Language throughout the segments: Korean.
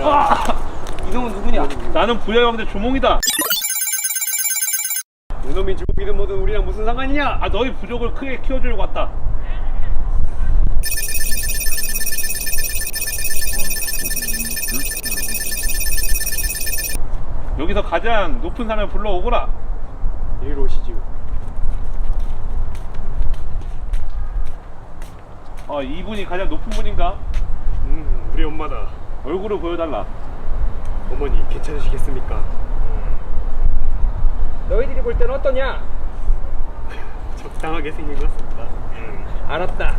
가느냐? 이놈은 누구냐? 나는 부여의 왕대 주몽이다. 이놈이 주먹이든 뭐든 우리랑 무슨 상관이냐? 아 너희 부족을 크게 키워주려고 왔다. 여기서 가장 높은 사람을 불러오거라. 이리로 오시지요. 어, 이분이 가장 높은 분인가? 음, 우리 엄마다. 얼굴을 보여달라. 어머니 괜찮으시겠습니까? 너희들이 볼 때는 어떠냐? 적당하게 생긴 것 같습니다. 알았다.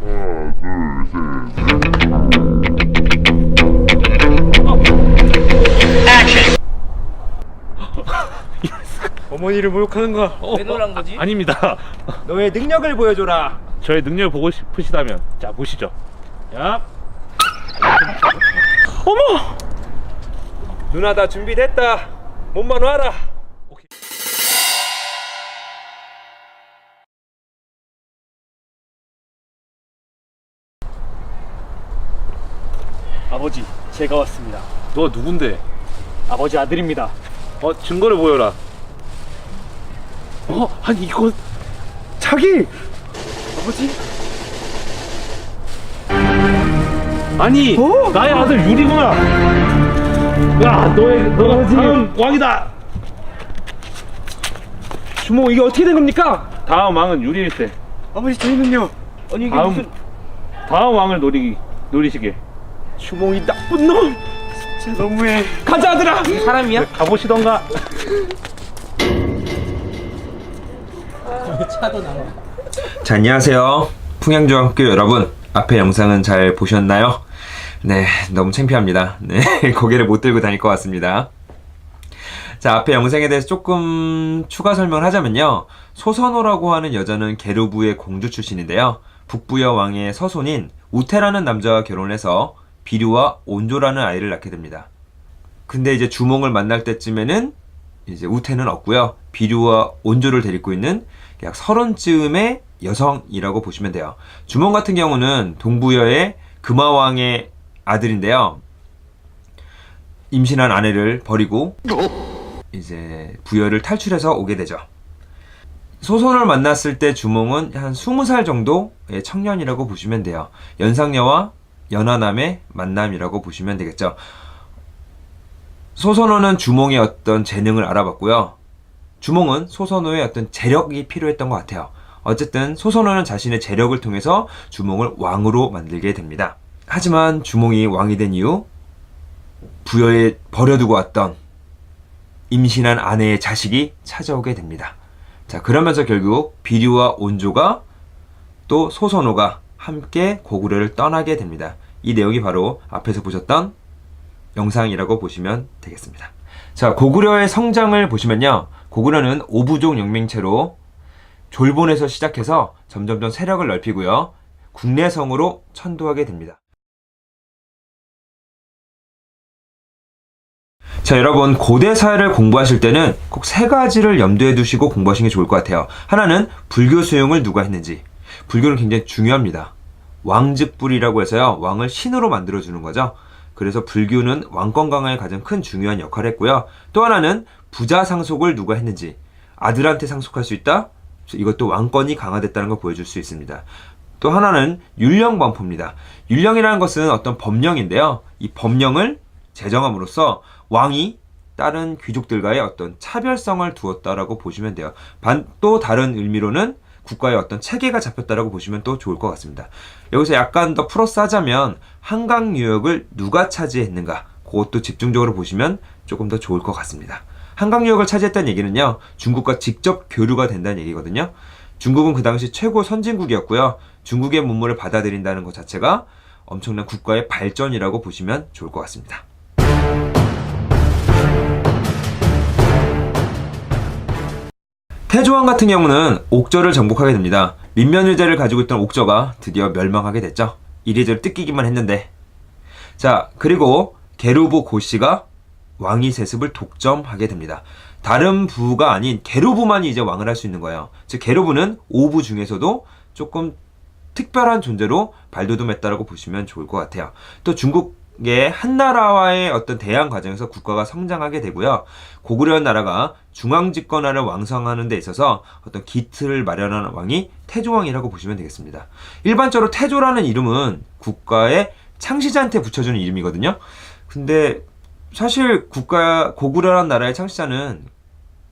어머니를 모욕하는 거. 왜 놀란 거지? 아닙니다. 너의 능력을 보여줘라. 저의 능력을 보고 싶으시다면 자 보시죠. 야. 어머! 누나 다 준비됐다. 몸만 와라. 아버지, 제가 왔습니다. 너 누군데? 아버지 아들입니다. 어 증거를 보여라. 어 아니 이거 자기 아버지? 아니 나의 아들 유리구나. 야 너의 너가 다음 왕이다. 주모 이게 어떻게 된 겁니까? 다음 왕은 유리일세. 아버지 저희는요. 아니 이게 다음 무슨 다음 왕을 노리기 노리시게. 주몽이 나쁜 놈. 진짜 너무해. 가자 아들아. 이 사람이야? 가보시던가. 자, 안녕하세요. 풍양중학교 여러분. 앞에 영상은 잘 보셨나요? 네, 너무 창피합니다. 네, 고개를 못 들고 다닐 것 같습니다. 자, 앞에 영상에 대해서 조금 추가 설명을 하자면요. 소선호라고 하는 여자는 게르부의 공주 출신인데요. 북부여 왕의 서손인 우테라는 남자와 결혼해서 비류와 온조라는 아이를 낳게 됩니다. 근데 이제 주몽을 만날 때쯤에는 이제 우태는 없고요. 비류와 온조를 데리고 있는 약 서른쯤의 여성이라고 보시면 돼요. 주몽 같은 경우는 동부여의 금화왕의 아들인데요. 임신한 아내를 버리고 이제 부여를 탈출해서 오게 되죠. 소선을 만났을 때 주몽은 한 20살 정도의 청년이라고 보시면 돼요. 연상녀와 연하남의 만남이라고 보시면 되겠죠. 소선호는 주몽의 어떤 재능을 알아봤고요. 주몽은 소선호의 어떤 재력이 필요했던 것 같아요. 어쨌든 소선호는 자신의 재력을 통해서 주몽을 왕으로 만들게 됩니다. 하지만 주몽이 왕이 된 이후 부여에 버려두고 왔던 임신한 아내의 자식이 찾아오게 됩니다. 자, 그러면서 결국 비류와 온조가 또 소선호가 함께 고구려를 떠나게 됩니다. 이 내용이 바로 앞에서 보셨던 영상이라고 보시면 되겠습니다. 자, 고구려의 성장을 보시면요. 고구려는 오부족 영맹체로 졸본에서 시작해서 점점점 세력을 넓히고요. 국내성으로 천도하게 됩니다. 자, 여러분, 고대 사회를 공부하실 때는 꼭 세 가지를 염두에 두시고 공부하시는 게 좋을 것 같아요. 하나는 불교 수용을 누가 했는지. 불교는 굉장히 중요합니다. 왕즉불이라고 해서요, 왕을 신으로 만들어주는 거죠. 그래서 불교는 왕권 강화에 가장 큰 중요한 역할을 했고요. 또 하나는 부자 상속을 누가 했는지. 아들한테 상속할 수 있다? 이것도 왕권이 강화됐다는 걸 보여줄 수 있습니다. 또 하나는 율령범포입니다. 율령이라는 것은 어떤 법령인데요. 이 법령을 제정함으로써 왕이 다른 귀족들과의 어떤 차별성을 두었다라고 보시면 돼요. 반, 또 다른 의미로는 국가의 어떤 체계가 잡혔다라고 보시면 또 좋을 것 같습니다. 여기서 약간 더 풀어서 하자면 한강 유역을 누가 차지했는가 그것도 집중적으로 보시면 조금 더 좋을 것 같습니다. 한강 유역을 차지했다는 얘기는요 중국과 직접 교류가 된다는 얘기거든요. 중국은 그 당시 최고 선진국이었고요. 중국의 문물을 받아들인다는 것 자체가 엄청난 국가의 발전이라고 보시면 좋을 것 같습니다. 태조왕 같은 경우는 옥저를 정복하게 됩니다. 민면유제를 가지고 있던 옥저가 드디어 멸망하게 됐죠. 이리저리 뜯기기만 했는데. 자, 그리고 게루부 고씨가 왕위 세습을 독점하게 됩니다. 다른 부가 아닌 게루부만이 이제 왕을 할 수 있는 거예요. 즉 게루부는 오부 중에서도 조금 특별한 존재로 발돋움했다라고 보시면 좋을 것 같아요. 또 중국 한 나라와의 어떤 대항 과정에서 국가가 성장하게 되고요. 고구려한 나라가 중앙 집권화를 왕성하는 데 있어서 어떤 기틀을 마련한 왕이 태조왕이라고 보시면 되겠습니다. 일반적으로 태조라는 이름은 국가의 창시자한테 붙여주는 이름이거든요. 근데 사실 국가 고구려란 나라의 창시자는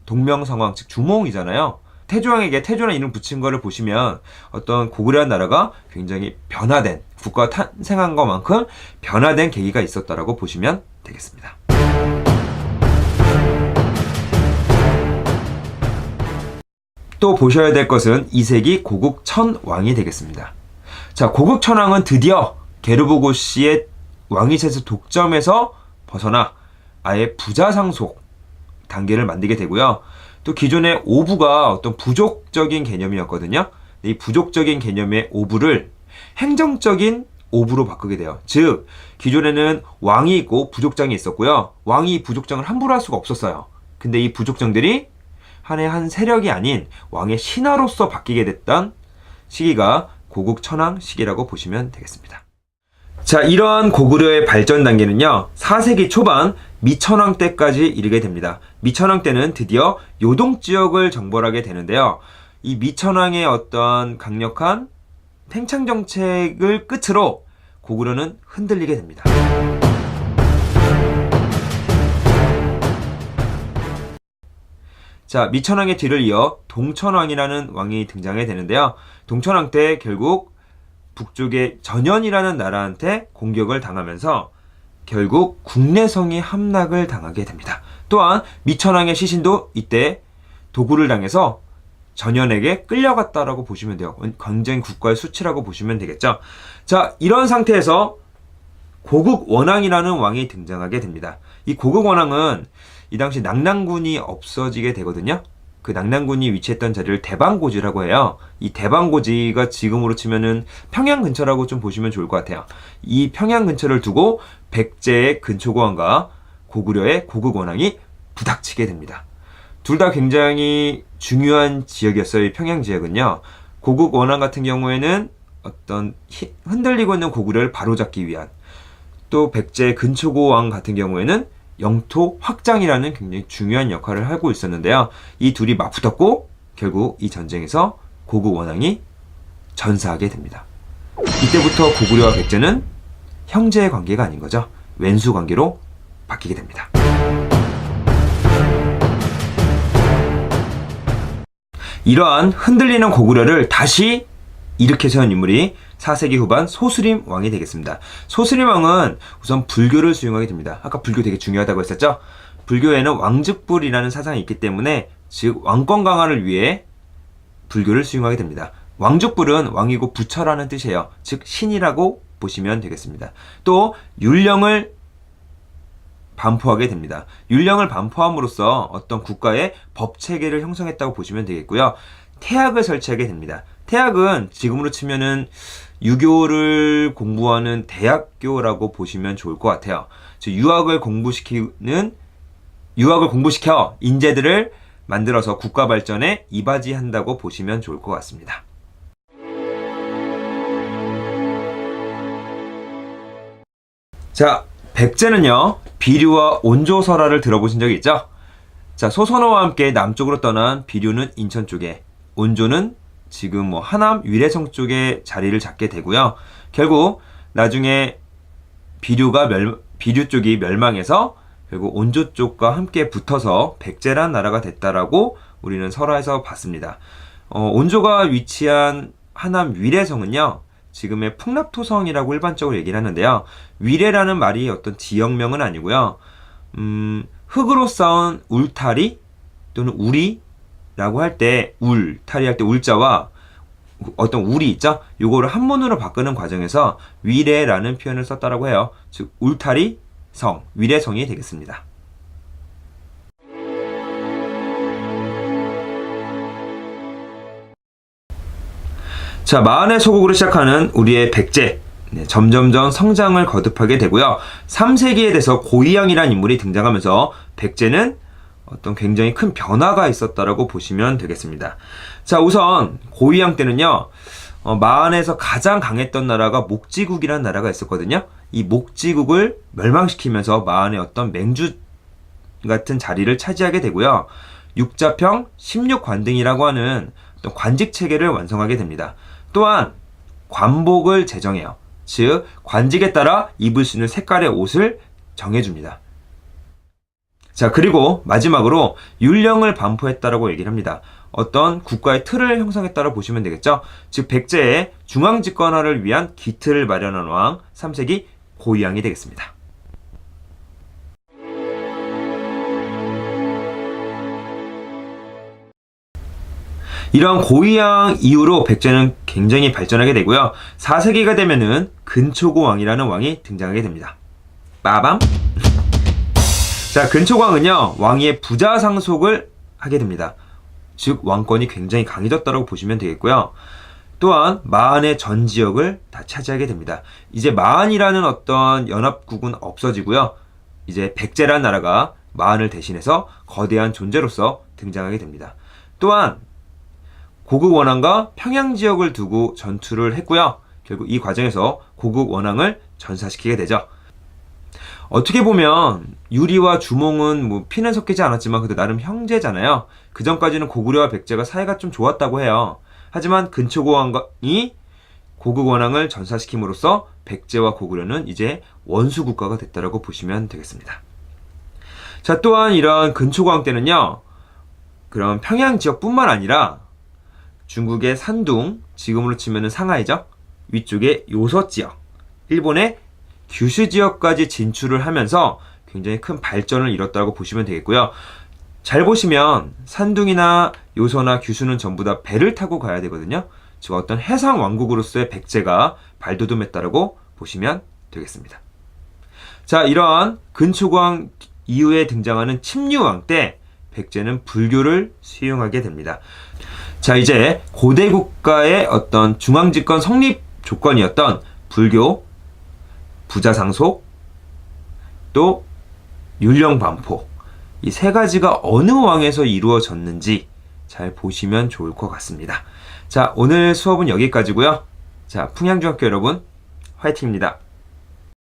동명성왕 즉 주몽이잖아요. 태조왕에게 태조라는 이름 붙인 거를 보시면 어떤 고구려한 나라가 굉장히 변화된 국가가 탄생한 것만큼 변화된 계기가 있었다라고 보시면 되겠습니다. 또 보셔야 될 것은 2세기 고국 천왕이 되겠습니다. 자, 고국 천왕은 드디어 게르보고 씨의 왕위체제 독점에서 벗어나 아예 부자 상속 단계를 만들게 되고요. 또 기존의 오부가 어떤 부족적인 개념이었거든요. 이 부족적인 개념의 오부를 행정적인 오부로 바꾸게 돼요. 즉, 기존에는 왕이 있고 부족장이 있었고요. 왕이 부족장을 함부로 할 수가 없었어요. 근데 이 부족장들이 한해 한 세력이 아닌 왕의 신하로서 바뀌게 됐던 시기가 고국 천왕 시기라고 보시면 되겠습니다. 자, 이러한 고구려의 발전 단계는요, 4세기 초반 미천왕 때까지 이르게 됩니다. 미천왕 때는 드디어 요동 지역을 정벌하게 되는데요. 이 미천왕의 어떤 강력한 팽창 정책을 끝으로 고구려는 흔들리게 됩니다. 자, 미천왕의 뒤를 이어 동천왕이라는 왕이 등장하게 되는데요. 동천왕 때 결국 북쪽의 전현이라는 나라한테 공격을 당하면서 결국 국내성이 함락을 당하게 됩니다. 또한 미천왕의 시신도 이때 도구를 당해서 전현에게 끌려갔다라고 보시면 돼요. 굉장히 국가의 수치라고 보시면 되겠죠. 자, 이런 상태에서 고국 원왕이라는 왕이 등장하게 됩니다. 이 고국 원왕은 이 당시 낙랑군이 없어지게 되거든요. 그 낙랑군이 위치했던 자리를 대방고지라고 해요. 이 대방고지가 지금으로 치면은 평양 근처라고 좀 보시면 좋을 것 같아요. 이 평양 근처를 두고 백제의 근초고왕과 고구려의 고국 원왕이 부닥치게 됩니다. 둘 다 굉장히 중요한 지역이었어요. 이 평양 지역은요. 고국 원왕 같은 경우에는 어떤 히- 흔들리고 있는 고구려를 바로잡기 위한 또 백제 근초고 왕 같은 경우에는 영토 확장이라는 굉장히 중요한 역할을 하고 있었는데요. 이 둘이 맞붙었고 결국 이 전쟁에서 고국 원왕이 전사하게 됩니다. 이때부터 고구려와 백제는 형제의 관계가 아닌 거죠. 왼수 관계로 바뀌게 됩니다. 이러한 흔들리는 고구려를 다시 일으켜 세운 인물이 4세기 후반 소수림 왕이 되겠습니다. 소수림 왕은 우선 불교를 수용하게 됩니다. 아까 불교 되게 중요하다고 했었죠? 불교에는 왕즉불이라는 사상이 있기 때문에 즉 왕권 강화를 위해 불교를 수용하게 됩니다. 왕족불은 왕이고 부처라는 뜻이에요. 즉 신이라고 보시면 되겠습니다. 또 율령을 반포하게 됩니다. 율령을 반포함으로써 어떤 국가의 법 체계를 형성했다고 보시면 되겠고요. 태학을 설치하게 됩니다. 태학은 지금으로 치면은 유교를 공부하는 대학교라고 보시면 좋을 것 같아요. 즉 유학을 공부시키는 유학을 공부시켜 인재들을 만들어서 국가 발전에 이바지한다고 보시면 좋을 것 같습니다. 자, 백제는요, 비류와 온조설화를 들어보신 적이 있죠? 자, 소선호와 함께 남쪽으로 떠난 비류는 인천 쪽에, 온조는 지금 뭐 하남 위례성 쪽에 자리를 잡게 되고요. 결국 나중에 비류가 멸, 비류 쪽이 멸망해서 결국 온조 쪽과 함께 붙어서 백제란 나라가 됐다라고 우리는 설화에서 봤습니다. 어, 온조가 위치한 하남 위례성은요, 지금의 풍납토성이라고 일반적으로 얘기를 하는데요. 위례라는 말이 어떤 지역명은 아니고요. 음, 흙으로 쌓은 울타리 또는 우리라고 할 때 울, 타리 할 때 울자와 어떤 울이 있죠? 요거를 한문으로 바꾸는 과정에서 위례라는 표현을 썼다라고 해요. 즉 울타리 성, 위례성이 되겠습니다. 자, 마흔의 소국으로 시작하는 우리의 백제. 네, 점점점 성장을 거듭하게 되고요. 3세기에 돼서 고이양이라는 인물이 등장하면서 백제는 어떤 굉장히 큰 변화가 있었다라고 보시면 되겠습니다. 자, 우선 고이양 때는요. 어, 마흔에서 가장 강했던 나라가 목지국이라는 나라가 있었거든요. 이 목지국을 멸망시키면서 마한의 어떤 맹주 같은 자리를 차지하게 되고요. 육자평 16관등이라고 하는 관직 체계를 완성하게 됩니다. 또한 관복을 제정해요. 즉 관직에 따라 입을 수 있는 색깔의 옷을 정해줍니다. 자 그리고 마지막으로 율령을 반포했다라고 얘기를 합니다. 어떤 국가의 틀을 형성했다고 보시면 되겠죠. 즉 백제의 중앙 집권화를 위한 기틀을 마련한 왕 3세기 고이양이 되겠습니다. 이러한 고이양 이후로 백제는 굉장히 발전하게 되고요. 4세기가 되면은 근초고 왕이라는 왕이 등장하게 됩니다. 빠밤. 자, 근초광은요, 왕위의 부자 상속을 하게 됩니다. 즉, 왕권이 굉장히 강해졌다고 보시면 되겠고요. 또한 마한의 전 지역을 다 차지하게 됩니다. 이제 마한이라는 어떤 연합국은 없어지고요. 이제 백제라는 나라가 마한을 대신해서 거대한 존재로서 등장하게 됩니다. 또한 고국 원왕과 평양 지역을 두고 전투를 했고요. 결국 이 과정에서 고국 원왕을 전사시키게 되죠. 어떻게 보면 유리와 주몽은 뭐 피는 섞이지 않았지만 그래도 나름 형제잖아요. 그 전까지는 고구려와 백제가 사이가 좀 좋았다고 해요. 하지만 근초고왕이 고국 원왕을 전사시킴으로써 백제와 고구려는 이제 원수 국가가 됐다라고 보시면 되겠습니다. 자 또한 이런 근초고왕 때는요. 그런 평양 지역뿐만 아니라 중국의 산둥, 지금으로 치면은 상하이죠. 위쪽에 요서 지역, 일본의 규슈 지역까지 진출을 하면서 굉장히 큰 발전을 이뤘다고 보시면 되겠고요. 잘 보시면 산둥이나 요서나 규슈는 전부 다 배를 타고 가야 되거든요. 즉 어떤 해상 왕국으로서의 백제가 발돋움했다라고 보시면 되겠습니다. 자, 이러한 근초광 이후에 등장하는 침류왕 때 백제는 불교를 수용하게 됩니다. 자, 이제 고대 국가의 어떤 중앙 집권 성립 조건이었던 불교, 부자 상속, 또 율령 반포 이 세 가지가 어느 왕에서 이루어졌는지 잘 보시면 좋을 것 같습니다. 자, 오늘 수업은 여기까지고요. 자, 풍양중학교 여러분 화이팅입니다.